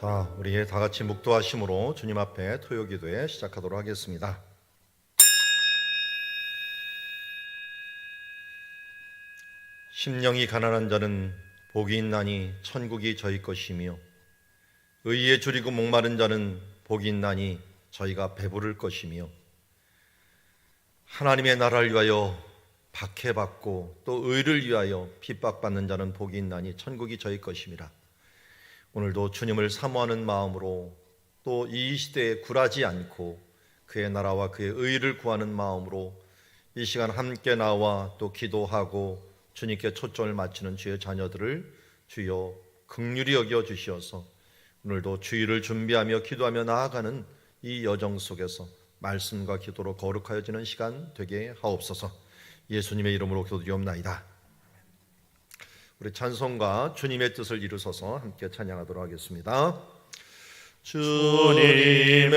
자, 우리 다 같이 묵도하심으로 주님 앞에 토요 기도에 시작하도록 하겠습니다. 심령이 가난한 자는 복이 있나니 천국이 저희 것이며 의에 줄이고 목마른 자는 복이 있나니 저희가 배부를 것이며 하나님의 나라를 위하여 박해받고 또 의를 위하여 핍박받는 자는 복이 있나니 천국이 저희 것임이라. 오늘도 주님을 사모하는 마음으로 또 이 시대에 굴하지 않고 그의 나라와 그의 의를 구하는 마음으로 이 시간 함께 나와 또 기도하고 주님께 초점을 맞추는 주의 자녀들을 주여 극률이 여겨 주시어서 오늘도 주의를 준비하며 기도하며 나아가는 이 여정 속에서 말씀과 기도로 거룩하여지는 시간 되게 하옵소서. 예수님의 이름으로 기도드리옵나이다. 우리 찬송가 주님의 뜻을 이루소서 함께 찬양하도록 하겠습니다. 주님의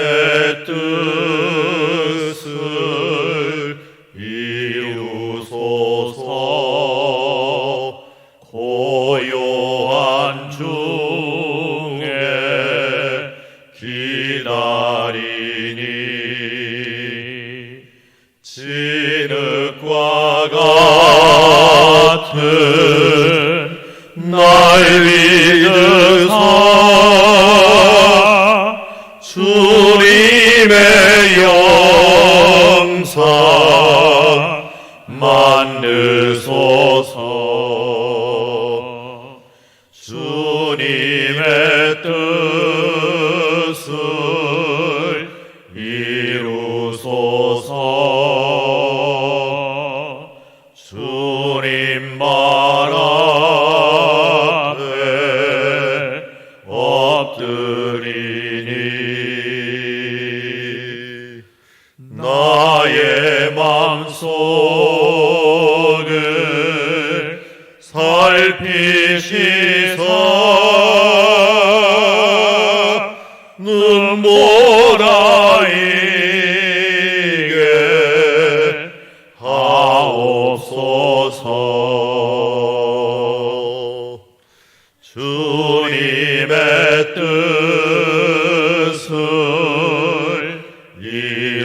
뜻을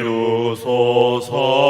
이루소서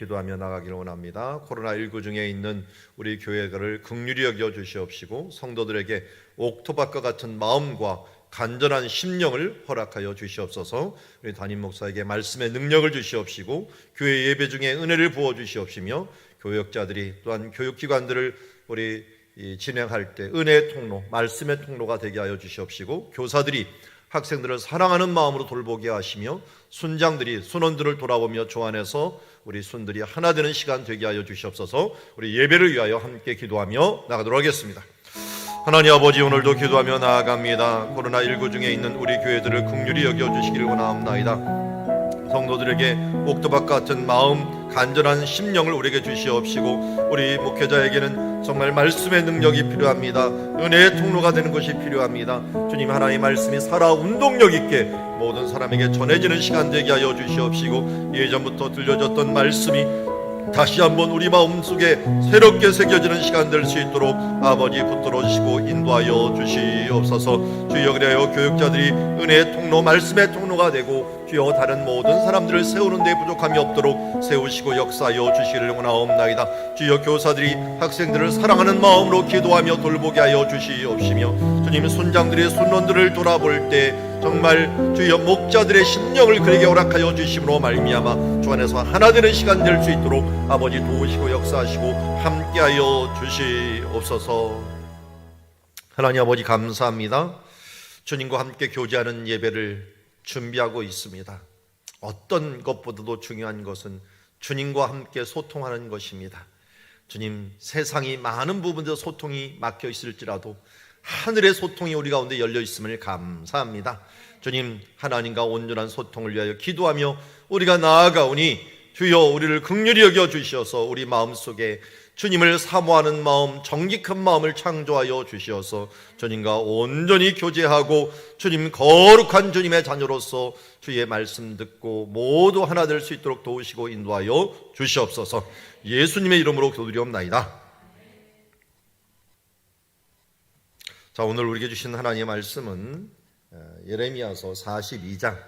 기도하며 나가기를 원합니다. 코로나19 중에 있는 우리 교회들을 극률히 여겨 주시옵시고 성도들에게 옥토박과 같은 마음과 간절한 심령을 허락하여 주시옵소서. 우리 담임 목사에게 말씀의 능력을 주시옵시고 교회 예배 중에 은혜를 부어 주시옵시며 교역자들이 또한 교육기관들을 우리 이 진행할 때 은혜의 통로, 말씀의 통로가 되게 하여 주시옵시고 교사들이 학생들을 사랑하는 마음으로 돌보게 하시며 순장들이 순원들을 돌아보며 조안해서 우리 순들이 하나 되는 시간 되게 하여 주시옵소서. 우리 예배를 위하여 함께 기도하며 나가도록 하겠습니다. 하나님 아버지 오늘도 기도하며 나아갑니다. 코로나 19 중에 있는 우리 교회들을 긍휼히 여겨 주시기를 원하옵나이다. 성도들에게 옥토박 같은 마음, 간절한 심령을 우리에게 주시옵시고 우리 목회자에게는 정말 말씀의 능력이 필요합니다. 은혜의 통로가 되는 것이 필요합니다. 주님 하나님의 말씀이 살아 운동력 있게 모든 사람에게 전해지는 시간 되게 하여 주시옵시고 예전부터 들려졌던 말씀이 다시 한번 우리 마음속에 새롭게 새겨지는 시간 될 수 있도록 아버지 붙들어 주시고 인도하여 주시옵소서. 주여 그래요 교육자들이 은혜의 통로 말씀의 통로가 되고 주여 다른 모든 사람들을 세우는 데 부족함이 없도록 세우시고 역사하여 주시기를 원하옵나이다. 주여 교사들이 학생들을 사랑하는 마음으로 기도하며 돌보게 하여 주시옵시며 주님 순장들의 순원들을 돌아볼 때 정말 주여 목자들의 심령을 그에게 허락하여 주심으로 말미암아 주 안에서 하나 되는 시간 될 수 있도록 아버지 도우시고 역사하시고 함께하여 주시옵소서. 하나님 아버지 감사합니다. 주님과 함께 교제하는 예배를 준비하고 있습니다. 어떤 것보다도 중요한 것은 주님과 함께 소통하는 것입니다. 주님 세상이 많은 부분에서 소통이 막혀 있을지라도 하늘의 소통이 우리 가운데 열려 있음을 감사합니다. 주님 하나님과 온전한 소통을 위하여 기도하며 우리가 나아가오니 주여 우리를 극률히 여겨 주시어서 우리 마음속에 주님을 사모하는 마음, 정직한 마음을 창조하여 주시어서 주님과 온전히 교제하고 주님 거룩한 주님의 자녀로서 주의 말씀 듣고 모두 하나 될 수 있도록 도우시고 인도하여 주시옵소서. 예수님의 이름으로 기도드리옵나이다. 자, 오늘 우리에게 주신 하나님의 말씀은 어, 예레미야서 42장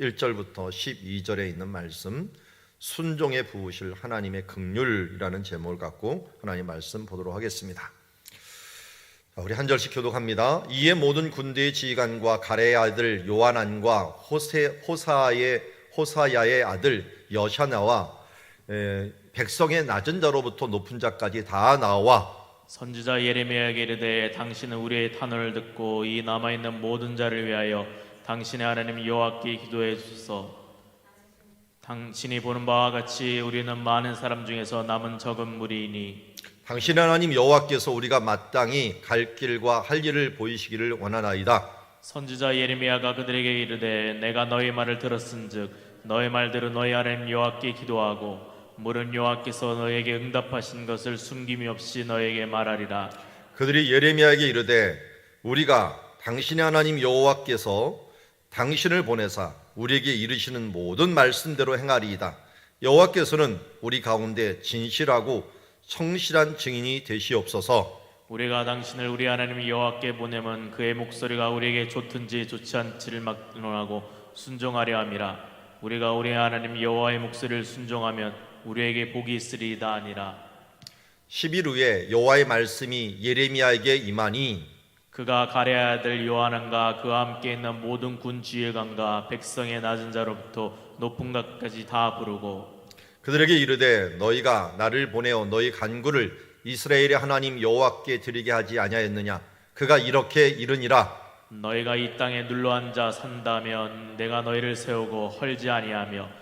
1절부터 12절에 있는 말씀 순종에 부으실 하나님의 긍휼이라는 제목을 갖고 하나님 말씀 보도록 하겠습니다. 자, 우리 한 절씩 교독합니다. 이에 모든 군대의 지휘관과 가레의 아들 요한안과 호세, 호사의 호사야의 아들 여샤나와 에, 백성의 낮은 자로부터 높은 자까지 다 나와 선지자 예레미야에게 이르되 당신은 우리의 탄원을 듣고 이 남아 있는 모든 자를 위하여 당신의 하나님 여호와께 기도해 주소서. 당신이 보는 바와 같이 우리는 많은 사람 중에서 남은 적은 무리이니 당신 하나님 여호와께서 우리가 마땅히 갈 길과 할 일을 보이시기를 원하나이다. 선지자 예레미야가 그들에게 이르되 내가 너희 말을 들었은즉 너희 말대로 너희 하나님 여호와께 기도하고 물은 여호와께서 너희에게 응답하신 것을 숨김이 없이 너희에게 말하리라. 그들이 예레미야에게 이르되 우리가 당신의 하나님 여호와께서 당신을 보내사 우리에게 이르시는 모든 말씀대로 행하리이다. 여호와께서는 우리 가운데 진실하고 성실한 증인이 되시옵소서. 우리가 당신을 우리 하나님 여호와께 보내면 그의 목소리가 우리에게 좋든지 좋지 않지를 막론하고 순종하려 함이라 우리가 우리 하나님 여호와의 목소리를 순종하면 우리에게 복이 있으리이다 아니라. 10일 후에 여호와의 말씀이 예레미야에게 임하니 그가 가레 아들 요한안과 그와 함께 있는 모든 군 지휘관과 백성의 낮은 자로부터 높은 각까지 다 부르고 그들에게 이르되 너희가 나를 보내어 너희 간구를 이스라엘의 하나님 여호와께 드리게 하지 아니하였느냐? 그가 이렇게 이르니라. 너희가 이 땅에 눌러 앉아 산다면 내가 너희를 세우고 헐지 아니하며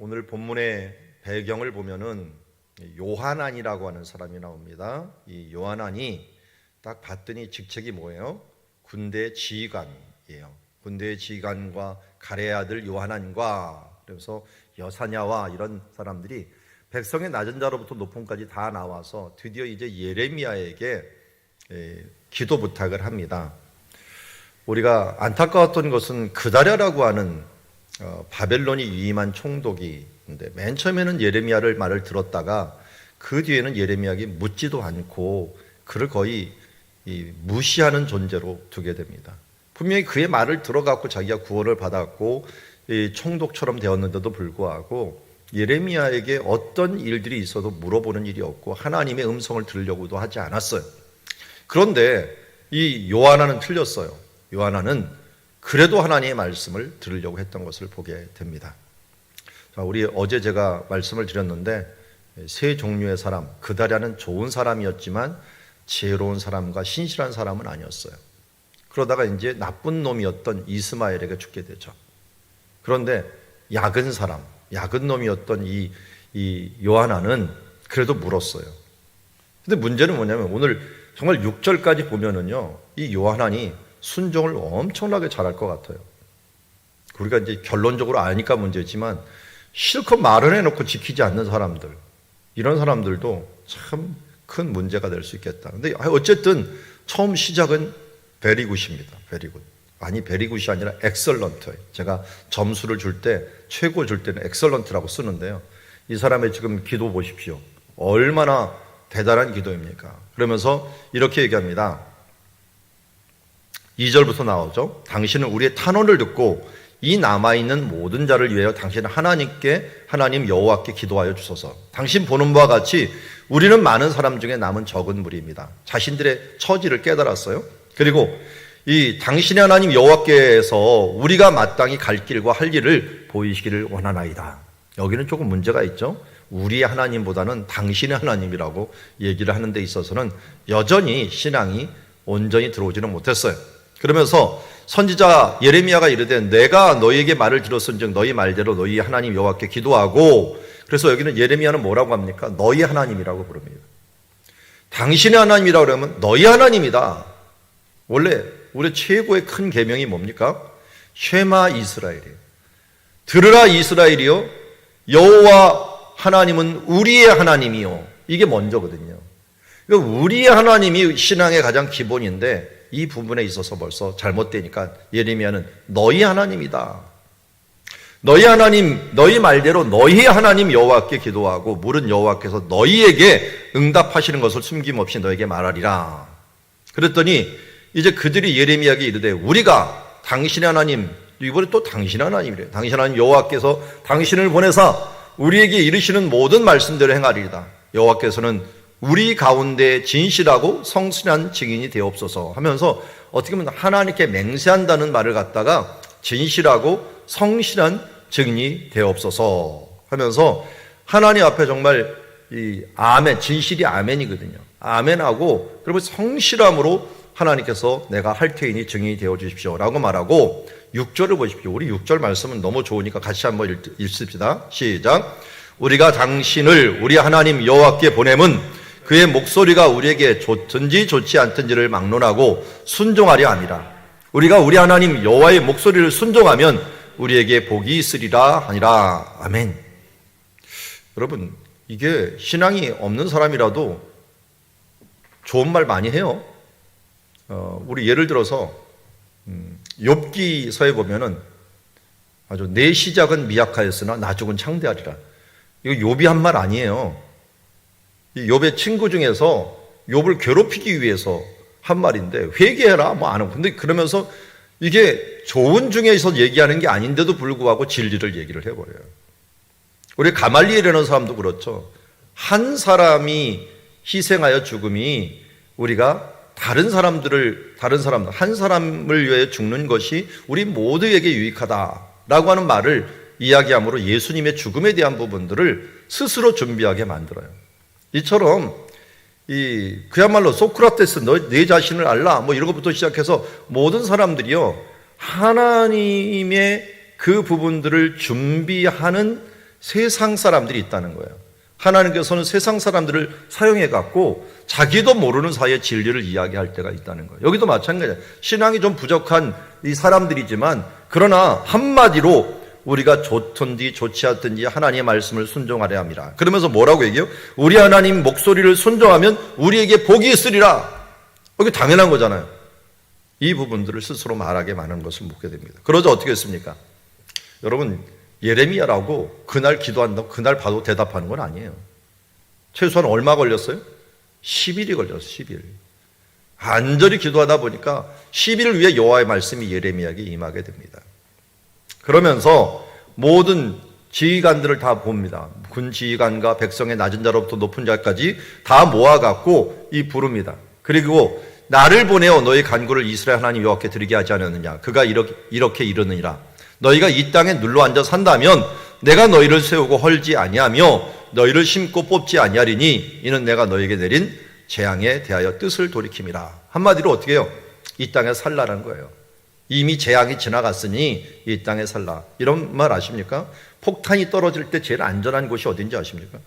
오늘 본문의 배경을 보면은 요한안이라고 하는 사람이 나옵니다. 이 요한안이 딱 봤더니 직책이 뭐예요? 군대 지휘관이에요. 군대 지휘관과 가레 아들 요한안과 그래서 여사냐와 이런 사람들이 백성의 낮은 자로부터 높음까지 다 나와서 드디어 이제 예레미야에게 에, 기도 부탁을 합니다. 우리가 안타까웠던 것은 그다랴라고 하는 어, 바벨론이 위임한 총독이인데 맨 처음에는 예레미야를 말을 들었다가 그 뒤에는 예레미야에게 묻지도 않고 그를 거의 이 무시하는 존재로 두게 됩니다. 분명히 그의 말을 들어갖고 자기가 구원을 받았고 이 총독처럼 되었는데도 불구하고 예레미야에게 어떤 일들이 있어도 물어보는 일이 없고 하나님의 음성을 들으려고도 하지 않았어요. 그런데 이 요하나는 틀렸어요. 요하나는 그래도 하나님의 말씀을 들으려고 했던 것을 보게 됩니다. 자, 우리 어제 제가 말씀을 드렸는데 세 종류의 사람, 그다랴는 좋은 사람이었지만 지혜로운 사람과 신실한 사람은 아니었어요. 그러다가 이제 나쁜 놈이었던 이스마엘에게 죽게 되죠. 그런데 약은 사람, 약은 놈이었던 이, 이 요하나는 그래도 물었어요. 근데 문제는 뭐냐면 오늘 정말 6절까지 보면은요, 이 요하나니 순종을 엄청나게 잘할 것 같아요. 우리가 이제 결론적으로 아니까 문제지만 실컷 말을 해놓고 지키지 않는 사람들, 이런 사람들도 참 큰 문제가 될 수 있겠다. 근데 어쨌든 처음 시작은 베리굿입니다. 베리굿. 아니 베리굿이 아니라 엑설런트. 제가 점수를 줄 때 최고 줄 때는 엑설런트라고 쓰는데요. 이 사람의 지금 기도 보십시오. 얼마나 대단한 기도입니까? 그러면서 이렇게 얘기합니다. 2절부터 나오죠. 당신은 우리의 탄원을 듣고 이 남아 있는 모든 자를 위하여 당신은 하나님께 하나님 여호와께 기도하여 주소서. 당신 보는 바와 같이 우리는 많은 사람 중에 남은 적은 무리입니다. 자신들의 처지를 깨달았어요. 그리고 이 당신의 하나님 여호와께서 우리가 마땅히 갈 길과 할 일을 보이시기를 원하나이다. 여기는 조금 문제가 있죠. 우리의 하나님보다는 당신의 하나님이라고 얘기를 하는 데 있어서는 여전히 신앙이 온전히 들어오지는 못했어요. 그러면서 선지자 예레미야가 이르되 내가 너희에게 말을 들었은즉 너희 말대로 너희 하나님 여호와께 기도하고 그래서 여기는 예레미야는 뭐라고 합니까? 너희 하나님이라고 부릅니다. 당신의 하나님이라고 그러면 너희 하나님이다. 원래 우리 최고의 큰 계명이 뭡니까? 쉐마 이스라엘이에요. 들으라 이스라엘이요 여호와 하나님은 우리의 하나님이요. 이게 먼저거든요. 그러니까 우리의 하나님이 신앙의 가장 기본인데 이 부분에 있어서 벌써 잘못되니까 예레미야는 너희 하나님이다. 너희 하나님, 너희 말대로 너희 하나님 여호와께 기도하고 물은 여호와께서 너희에게 응답하시는 것을 숨김없이 너에게 말하리라. 그랬더니 이제 그들이 예레미야에게 이르되 우리가 당신의 하나님 이번에 또 당신 하나님이래요. 당신 하나님 여호와께서 당신을 보내사 우리에게 이르시는 모든 말씀대로 행하리이다. 여호와께서는 우리 가운데 진실하고 성실한 증인이 되옵소서 하면서 어떻게 보면 하나님께 맹세한다는 말을 갖다가 진실하고 성실한 증인이 되옵소서 하면서 하나님 앞에 정말 이 아멘 진실이 아멘이거든요. 아멘하고 그리고 성실함으로 하나님께서 내가 할 테이니 증인이 되어 주십시오 라고 말하고 6절을 보십시오. 우리 6절 말씀은 너무 좋으니까 같이 한번 읽, 읽습시다. 시작. 우리가 당신을 우리 하나님 여호와께 보냄은 그의 목소리가 우리에게 좋든지 좋지 않든지를 막론하고 순종하려 함이라. 우리가 우리 하나님 여호와의 목소리를 순종하면 우리에게 복이 있으리라 하니라. 아멘. 여러분, 이게 신앙이 없는 사람이라도 좋은 말 많이 해요. 어, 우리 예를 들어서 음, 욥기서에 보면은 아주 내 시작은 미약하였으나 나중은 창대하리라. 이거 욥이 한 말 아니에요. 이 욥의 친구 중에서 욥을 괴롭히기 위해서 한 말인데 회개해라 뭐 안 하고 근데 그러면서 이게 좋은 중에서 얘기하는 게 아닌데도 불구하고 진리를 얘기를 해버려요. 우리 가말리엘이라는 사람도 그렇죠. 한 사람이 희생하여 죽음이 우리가 다른 사람들을 다른 사람 한 사람을 위해 죽는 것이 우리 모두에게 유익하다라고 하는 말을 이야기함으로 예수님의 죽음에 대한 부분들을 스스로 준비하게 만들어요. 이처럼 이 그야말로 소크라테스 너 내 자신을 알라 뭐 이런 것부터 시작해서 모든 사람들이요 하나님의 그 부분들을 준비하는 세상 사람들이 있다는 거예요. 하나님께서는 세상 사람들을 사용해 갖고 자기도 모르는 사이에 진리를 이야기할 때가 있다는 거예요. 여기도 마찬가지예요. 신앙이 좀 부족한 이 사람들이지만 그러나 한마디로 우리가 좋든지 좋지 않든지 하나님의 말씀을 순종하려 합니다. 그러면서 뭐라고 얘기해요? 우리 하나님 목소리를 순종하면 우리에게 복이 있으리라. 이게 당연한 거잖아요. 이 부분들을 스스로 말하게 많은 것을 묻게 됩니다. 그러자 어떻게 했습니까? 여러분 예레미야라고 그날 기도한다고 그날 봐도 대답하는 건 아니에요. 최소한 얼마 걸렸어요? 10일이 걸렸어요. 10일. 간절히 기도하다 보니까 10일을 위해 여호와의 말씀이 예레미야에게 임하게 됩니다. 그러면서 모든 지휘관들을 다 봅니다. 군 지휘관과 백성의 낮은 자로부터 높은 자까지 다 모아갖고 이 부릅니다. 그리고 나를 보내어 너희 간구를 이스라엘 하나님 여호와께 드리게 하지 않았느냐. 그가 이렇게, 이렇게 이르느니라. 너희가 이 땅에 눌러 앉아 산다면 내가 너희를 세우고 헐지 아니하며 너희를 심고 뽑지 아니하리니 이는 내가 너희에게 내린 재앙에 대하여 뜻을 돌이킴이라. 한마디로 어떻게 해요? 이 땅에 살라는 거예요. 이미 재앙이 지나갔으니 이 땅에 살라. 이런 말 아십니까? 폭탄이 떨어질 때 제일 안전한 곳이 어딘지 아십니까?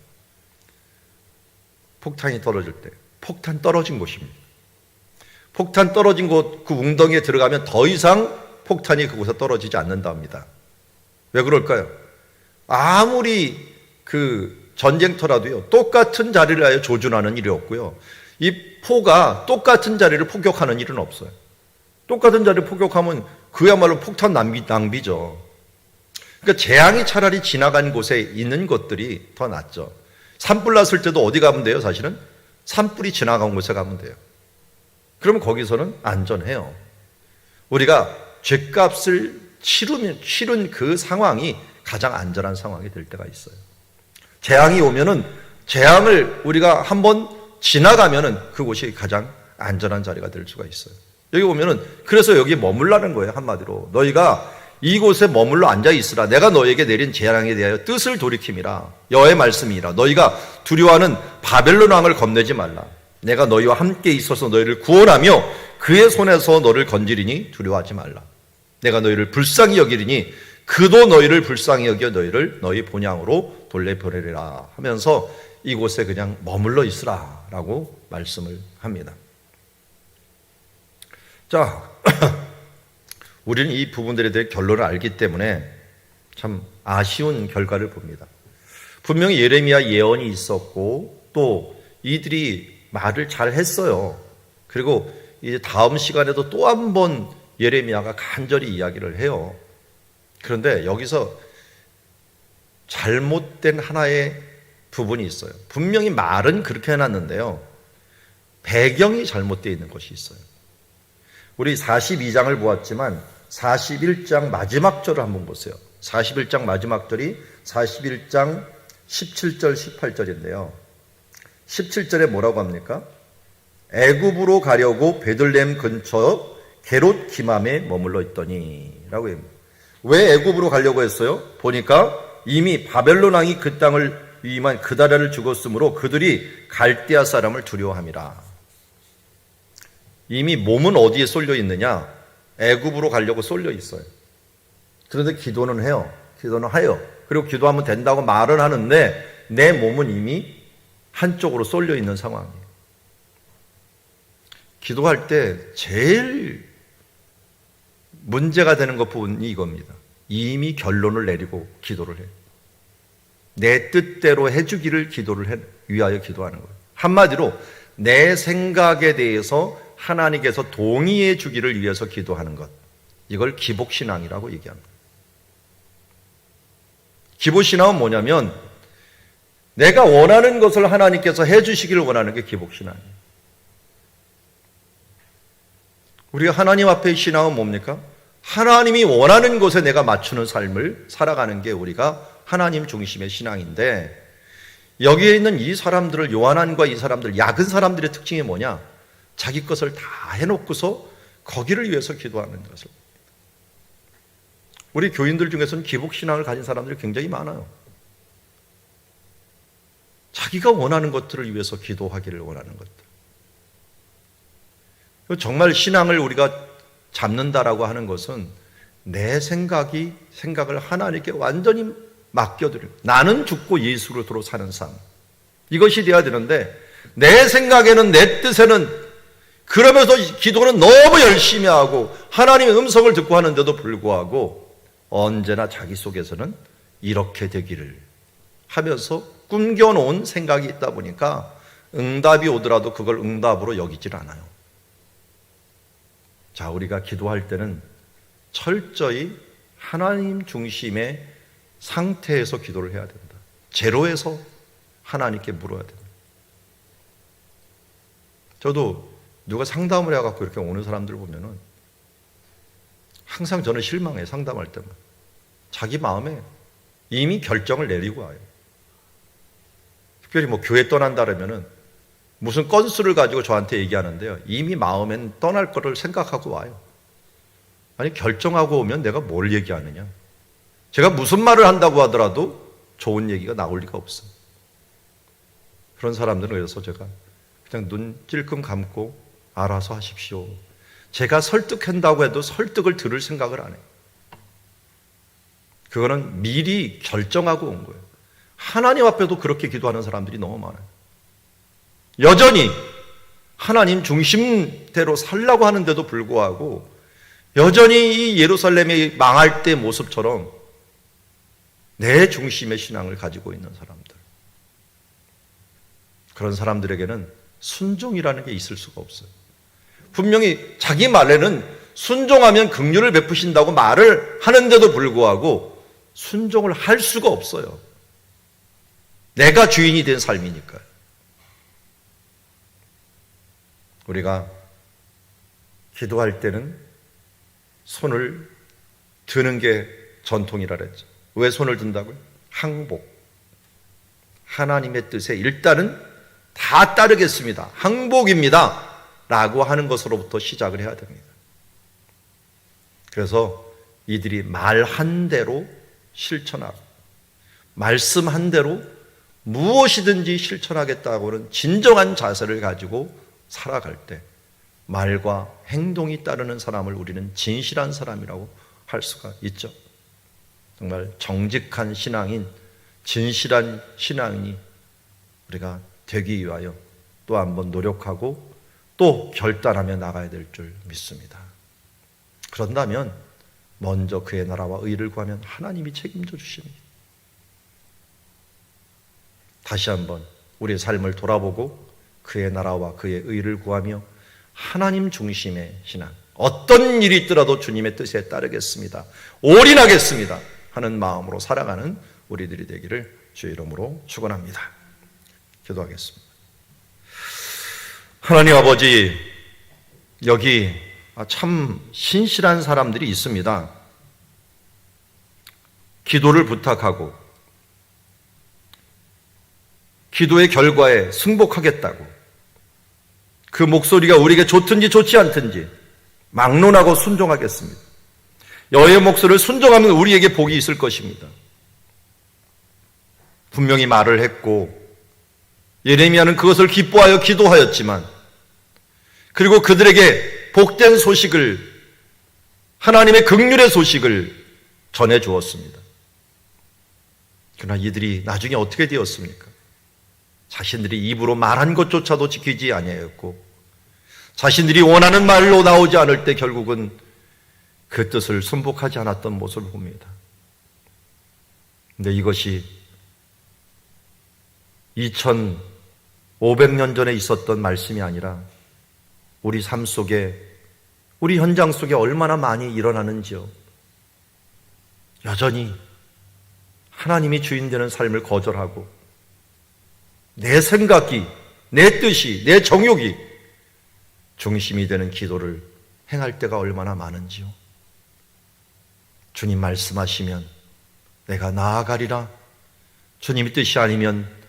폭탄이 떨어질 때. 폭탄 떨어진 곳입니다. 폭탄 떨어진 곳, 그 웅덩이에 들어가면 더 이상 폭탄이 그곳에 떨어지지 않는답니다. 왜 그럴까요? 아무리 그 전쟁터라도요, 똑같은 자리를 하여 조준하는 일이 없고요. 이 포가 똑같은 자리를 폭격하는 일은 없어요. 똑같은 자리를 폭격하면 그야말로 폭탄 낭비, 낭비죠. 그러니까 재앙이 차라리 지나간 곳에 있는 것들이 더 낫죠. 산불 났을 때도 어디 가면 돼요, 사실은? 산불이 지나간 곳에 가면 돼요. 그러면 거기서는 안전해요. 우리가 죗값을 치르면, 치른 그 상황이 가장 안전한 상황이 될 때가 있어요. 재앙이 오면은 재앙을 우리가 한번 지나가면은 그곳이 가장 안전한 자리가 될 수가 있어요. 여기 보면은 그래서 여기 머물라는 거예요, 한마디로. 너희가 이곳에 머물러 앉아 있으라. 내가 너에게 내린 재앙에 대하여 뜻을 돌이킴이라. 여호와의 말씀이라. 너희가 두려워하는 바벨론 왕을 겁내지 말라. 내가 너희와 함께 있어서 너희를 구원하며 그의 손에서 너를 건지리니 두려워하지 말라. 내가 너희를 불쌍히 여기리니 그도 너희를 불쌍히 여겨 너희를 너희 본향으로 돌려 보내리라 하면서 이곳에 그냥 머물러 있으라라고 말씀을 합니다. 자, 우리는 이 부분들에 대해 결론을 알기 때문에 참 아쉬운 결과를 봅니다. 분명히 예레미야 예언이 있었고 또 이들이 말을 잘 했어요. 그리고 이제 다음 시간에도 또 한 번 예레미야가 간절히 이야기를 해요. 그런데 여기서 잘못된 하나의 부분이 있어요. 분명히 말은 그렇게 해놨는데요. 배경이 잘못되어 있는 것이 있어요. 우리 42장을 보았지만 41장 마지막 절을 한번 보세요. 41장 마지막 절이 41장 17절 18절인데요. 17절에 뭐라고 합니까? 애굽으로 가려고 베들렘 근처 게롯 기맘에 머물러 있더니라고 합니다. 왜 애굽으로 가려고 했어요? 보니까 이미 바벨론 왕이 그 땅을 위임한 그다라를 죽었으므로 그들이 갈대아 사람을 두려워함이라. 이미 몸은 어디에 쏠려 있느냐? 애굽으로 가려고 쏠려 있어요. 그런데 기도는 해요. 기도는 해요. 그리고 기도하면 된다고 말은 하는데 내 몸은 이미 한쪽으로 쏠려 있는 상황이에요. 기도할 때 제일 문제가 되는 것 부분이 이겁니다. 이미 결론을 내리고 기도를 해요. 내 뜻대로 해주기를 기도를 해, 위하여 기도하는 거예요. 한마디로 내 생각에 대해서 하나님께서 동의해 주기를 위해서 기도하는 것. 이걸 기복신앙이라고 얘기합니다. 기복신앙은 뭐냐면 내가 원하는 것을 하나님께서 해 주시기를 원하는 게 기복신앙이에요. 우리가 하나님 앞에 신앙은 뭡니까? 하나님이 원하는 곳에 내가 맞추는 삶을 살아가는 게 우리가 하나님 중심의 신앙인데 여기에 있는 이 사람들을 요한안과 이 사람들 약은 사람들의 특징이 뭐냐? 자기 것을 다 해놓고서 거기를 위해서 기도하는 것을. 우리 교인들 중에서는 기복신앙을 가진 사람들이 굉장히 많아요. 자기가 원하는 것들을 위해서 기도하기를 원하는 것들. 정말 신앙을 우리가 잡는다라고 하는 것은 내 생각이 생각을 하나님께 완전히 맡겨드려. 나는 죽고 예수로 도로 사는 삶. 이것이 돼야 되는데 내 생각에는 내 뜻에는 그러면서 기도는 너무 열심히 하고 하나님의 음성을 듣고 하는데도 불구하고 언제나 자기 속에서는 이렇게 되기를 하면서 꿈겨놓은 생각이 있다 보니까 응답이 오더라도 그걸 응답으로 여기질 않아요. 자, 우리가 기도할 때는 철저히 하나님 중심의 상태에서 기도를 해야 된다. 제로에서 하나님께 물어야 된다. 저도 누가 상담을 해갖고 이렇게 오는 사람들 보면은 항상 저는 실망해, 상담할 때만. 자기 마음에 이미 결정을 내리고 와요. 특별히 뭐 교회 떠난다 그러면은 무슨 건수를 가지고 저한테 얘기하는데요. 이미 마음엔 떠날 거를 생각하고 와요. 아니, 결정하고 오면 내가 뭘 얘기하느냐. 제가 무슨 말을 한다고 하더라도 좋은 얘기가 나올 리가 없어요. 그런 사람들은 그래서 제가 그냥 눈 찔끔 감고 알아서 하십시오. 제가 설득한다고 해도 설득을 들을 생각을 안 해요. 그거는 미리 결정하고 온 거예요. 하나님 앞에도 그렇게 기도하는 사람들이 너무 많아요. 여전히 하나님 중심대로 살라고 하는데도 불구하고 여전히 이 예루살렘이 망할 때 모습처럼 내 중심의 신앙을 가지고 있는 사람들. 그런 사람들에게는 순종이라는 게 있을 수가 없어요. 분명히 자기 말에는 순종하면 긍휼을 베푸신다고 말을 하는데도 불구하고 순종을 할 수가 없어요. 내가 주인이 된 삶이니까요. 우리가 기도할 때는 손을 드는 게 전통이라 그랬죠. 왜 손을 든다고요? 항복. 하나님의 뜻에 일단은 다 따르겠습니다. 항복입니다. 라고 하는 것으로부터 시작을 해야 됩니다. 그래서 이들이 말한 대로 실천하고, 말씀한 대로 무엇이든지 실천하겠다고는 진정한 자세를 가지고 살아갈 때 말과 행동이 따르는 사람을 우리는 진실한 사람이라고 할 수가 있죠. 정말 정직한 신앙인, 진실한 신앙인이 우리가 되기 위하여 또 한번 노력하고 또 결단하며 나가야 될 줄 믿습니다. 그런다면 먼저 그의 나라와 의를 구하면 하나님이 책임져 주십니다. 다시 한번 우리의 삶을 돌아보고 그의 나라와 그의 의를 구하며 하나님 중심의 신앙, 어떤 일이 있더라도 주님의 뜻에 따르겠습니다. 올인하겠습니다. 하는 마음으로 살아가는 우리들이 되기를 주의 이름으로 축원합니다. 기도하겠습니다. 하나님 아버지, 여기 참 신실한 사람들이 있습니다. 기도를 부탁하고, 기도의 결과에 승복하겠다고, 그 목소리가 우리에게 좋든지 좋지 않든지 막론하고 순종하겠습니다. 여의 목소리를 순종하면 우리에게 복이 있을 것입니다. 분명히 말을 했고 예레미야는 그것을 기뻐하여 기도하였지만 그리고 그들에게 복된 소식을 하나님의 극률의 소식을 전해 주었습니다. 그러나 이들이 나중에 어떻게 되었습니까? 자신들이 입으로 말한 것조차도 지키지 아니하였고 자신들이 원하는 말로 나오지 않을 때 결국은 그 뜻을 순복하지 않았던 모습을 봅니다. 근데 이것이 2500년 전에 있었던 말씀이 아니라 우리 삶 속에 우리 현장 속에 얼마나 많이 일어나는지요. 여전히 하나님이 주인 되는 삶을 거절하고 내 생각이, 내 뜻이, 내 정욕이 중심이 되는 기도를 행할 때가 얼마나 많은지요. 주님 말씀하시면 내가 나아가리라. 주님의 뜻이 아니면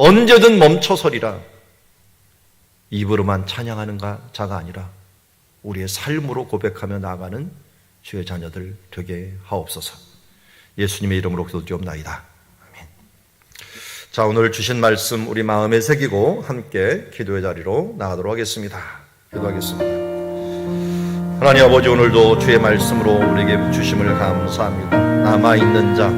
언제든 멈춰서리라. 입으로만 찬양하는 자가 아니라 우리의 삶으로 고백하며 나아가는 주의 자녀들 되게 하옵소서. 예수님의 이름으로 기도드리옵나이다. 아멘. 자, 오늘 주신 말씀 우리 마음에 새기고 함께 기도의 자리로 나가도록 하겠습니다. 기도하겠습니다. 하나님 아버지 오늘도 주의 말씀으로 우리에게 주심을 감사합니다. 남아 있는 자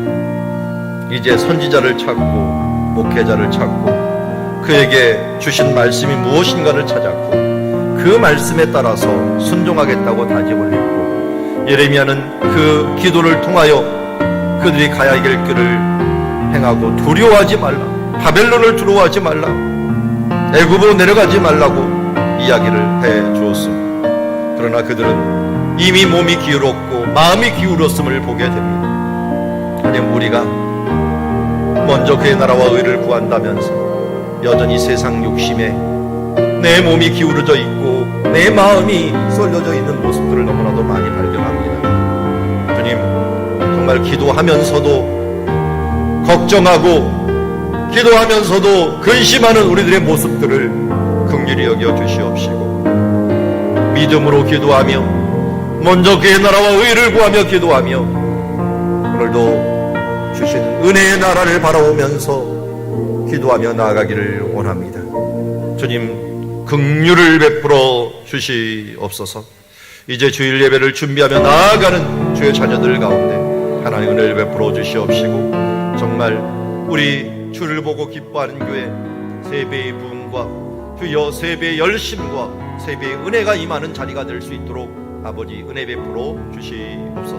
이제 선지자를 찾고 목회자를 찾고 그에게 주신 말씀이 무엇인가를 찾았고 그 말씀에 따라서 순종하겠다고 다짐을 했고 예레미야는 그 기도를 통하여 그들이 가야 할 길을 행하고 두려워하지 말라 바벨론을 두려워하지 말라 애굽으로 내려가지 말라고 이야기를 해 주었습니다. 그러나 그들은 이미 몸이 기울었고 마음이 기울었음을 보게 됩니다. 하나님 우리가 먼저 그의 나라와 의를 구한다면서 여전히 세상 욕심에 내 몸이 기울어져 있고 내 마음이 쏠려져 있는 모습들을 너무나도 많이 발견합니다. 주님 정말 기도하면서도 걱정하고 기도하면서도 근심하는 우리들의 모습들을 긍휼히 여겨 주시옵시고 믿음으로 기도하며 먼저 그의 나라와 의를 구하며 기도하며 오늘도 주신 은혜의 나라를 바라보면서 기도하며 나아가기를 원합니다. 주님 긍휼을 베풀어 주시옵소서. 이제 주일 예배를 준비하며 나아가는 주의 자녀들 가운데 하나님 은혜를 베풀어 주시옵시고 정말 우리 주를 보고 기뻐하는 교회 세 배의 부흥과 주여 세 배의 열심과 세 배의 은혜가 임하는 자리가 될 수 있도록 아버지 은혜 베풀어 주시옵소서.